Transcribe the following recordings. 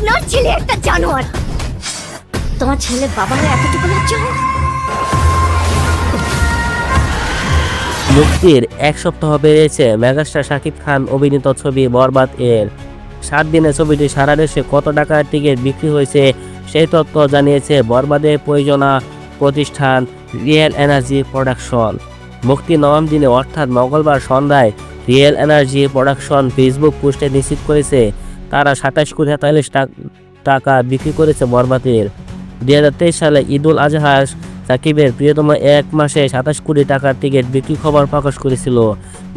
আপনার ছেলে একটা জানোয়ার। তোমার ছেলে বাবার এতটুকু লজ্জা? মুক্তির এক সপ্তাহ পেরিয়েছে মেগাস্টার শাকিব খান অভিনীত ছবি বরবাদ এর। সাত দিনে ছবিটি সারা দেশে কত টাকার টিকিট বিক্রি হয়েছে সেই তথ্য জানিয়েছে বরবাদের প্রয়োজনা প্রতিষ্ঠান রিয়েল এনার্জি প্রোডাকশন। মুক্তি নবম দিনে অর্থাৎ মঙ্গলবার সন্ধ্যায় রিয়েল এনার্জি প্রোডাকশন ফেসবুক পোস্টে নিশ্চিত করেছে তারা সাতাশ কোটি তেতাল্লিশ টাকা বিক্রি করেছে বরবাদের দুই হাজার তেইশ সালে ঈদুল আজহা সাকিবের প্রিয়তম এক মাসে সাতাশ কোটি টাকার টিকিট বিক্রি খবর প্রকাশ করেছিল।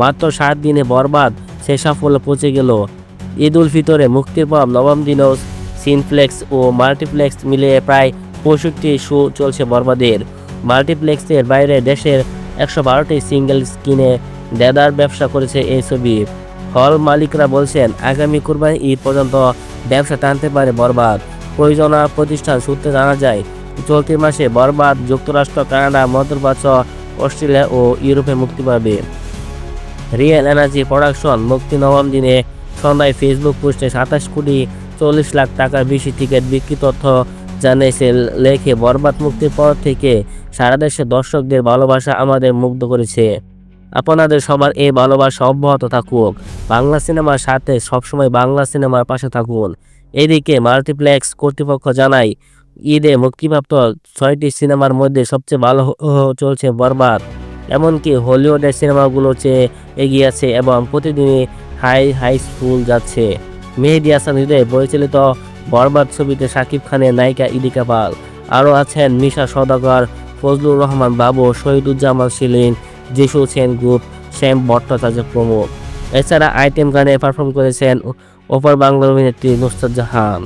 মাত্র সাত দিনে বরবাদ, সে সাফল্য পৌঁছে গেল। ঈদ উল ফিতরে মুক্তির পর নবম দিনেও সিনফ্লেক্স ও মাল্টিপ্লেক্স মিলিয়ে প্রায় পঁয়ষট্টি শো চলছে বরবাদের। মাল্টিপ্লেক্সের বাইরে দেশের একশো বারোটি সিঙ্গেল স্ক্রিনে দেদার ব্যবসা করেছে এই ছবি। হল মালিকরা বলছেন, আগামী কুরবানি ঈদ পর্যন্ত ব্যবসা টানতে পারে বরবাদ। প্রয়োজনা প্রতিষ্ঠান সূত্রে জানা যায়, চলতি মাসে বরবাদ যুক্তরাষ্ট্র, কানাডা, মধ্যপ্রাচ্য, অস্ট্রেলিয়া ও ইউরোপে মুক্তি পাবে। রিয়েল এনার্জি প্রোডাকশন মুক্তি নবম দিনে সন্ধ্যায় ফেসবুক পোস্টে সাতাশ কোটি চল্লিশ লাখ টাকার বেশি টিকিট বিক্রি তথ্য জানিয়েছে লেখে, বরবাদ মুক্তির পর থেকে সারা দেশে দর্শকদের ভালোবাসা আমাদের মুগ্ধ করেছে। আপনাদের সবার এই ভালোবাসা অব্যাহত থাকুক। বাংলা সিনেমার সাথে সবসময় বাংলা সিনেমার পাশে থাকুন। এদিকে মাল্টিপ্লেক্স কর্তৃপক্ষ জানায়, ঈদে মুক্তিপ্রাপ্ত ছয়টি সিনেমার মধ্যে সবচেয়ে ভালো চলছে বরবাদ। এমনকি হলিউডের সিনেমাগুলো চেয়ে এগিয়ে আছে এবং প্রতিদিনই হাই হাই স্কুল যাচ্ছে। মেহেদি হাসান হৃদয় পরিচালিত বরবাদ ছবিতে শাকিব খানের নায়িকা ইদিকা পাল আরও আছেন মিশা সদাগর ফজলুর রহমান বাবু, শহীদুজ্জামান শিলিন যিশু সেন গ্রুপ শ্যাম ভট্টাচার্য প্রমুখ এছাড়া আইটেম গানে পারফর্ম করেছেন ওপার বাংলার অভিনেত্রী নুসরাত জাহান।